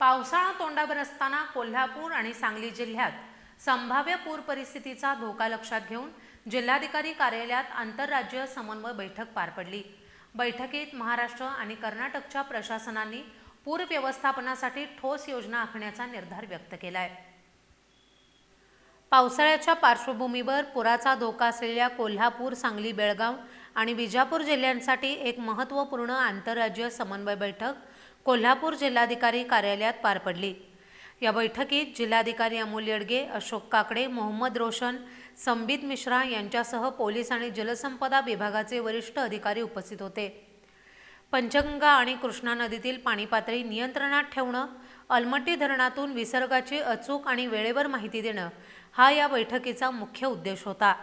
पावसाळा तोंडावर असताना कोल्हापूर आणि सांगली जिल्ह्यात संभाव्य पूर परिस्थितीचा धोका लक्षात घेऊन जिल्हाधिकारी कार्यालयात आंतरराज्य समन्वय बैठक पार पडली. बैठकीत महाराष्ट्र आणि कर्नाटकच्या प्रशासनांनी पूर व्यवस्थापनासाठी ठोस योजना आखण्याचा निर्धार व्यक्त केलाय. पावसाळ्याच्या पार्श्वभूमीवर पुराचा धोका असलेल्या कोल्हापूर सांगली बेळगाव आणि विजापूर जिल्ह्यांसाठी एक महत्त्वपूर्ण आंतरराज्य समन्वय बैठक कोल्हापूर जिल्हाधिकारी कार्यालयात पार पडली. या बैठकीत जिल्हाधिकारी अमोल येडगे अशोक काकडे मोहम्मद रोशन संबित मिश्रा यांच्यासह पोलीस आणि जलसंपदा विभागाचे वरिष्ठ अधिकारी उपस्थित होते. पंचगंगा आणि कृष्णा नदीतील पाणी पातळी नियंत्रणात ठेवणं अलमट्टी धरणातून विसर्गाची अचूक आणि वेळेवर माहिती देणं हा या बैठकीचा मुख्य उद्देश होता.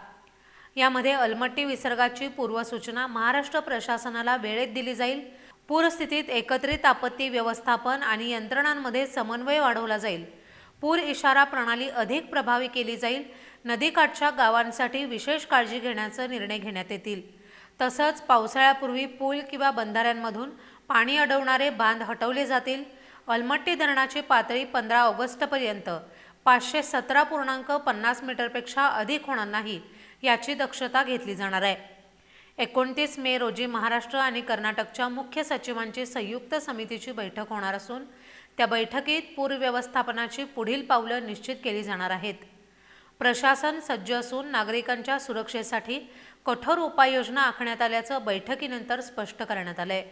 यामध्ये अलमट्टी विसर्गाची पूर्वसूचना महाराष्ट्र प्रशासनाला वेळेत दिली जाईल पूरस्थितीत एकत्रित आपत्ती व्यवस्थापन आणि यंत्रणांमध्ये समन्वय वाढवला जाईल. पूर इशारा प्रणाली अधिक प्रभावी केली जाईल. नदीकाठच्या गावांसाठी विशेष काळजी घेण्याचा निर्णय घेण्यात येतील. तसंच पावसाळ्यापूर्वी पूल किंवा बंधाऱ्यांमधून पाणी अडवणारे बांध हटवले जातील. अलमट्टी धरणाची पातळी पंधरा ऑगस्टपर्यंत पाचशे सतरा पूर्णांक पन्नास मीटरपेक्षा अधिक होणार नाही याची दक्षता घेतली जाणार आहे. एकोणतीस मे रोजी महाराष्ट्र आणि कर्नाटकच्या मुख्य सचिवांची संयुक्त समितीची बैठक होणार असून त्या बैठकीत पूर व्यवस्थापनाची पुढील पावलं निश्चित केली जाणार आहेत. प्रशासन सज्ज असून नागरिकांच्या सुरक्षेसाठी कठोर उपाययोजना आखण्यात आल्याचं बैठकीनंतर स्पष्ट करण्यात आलंय.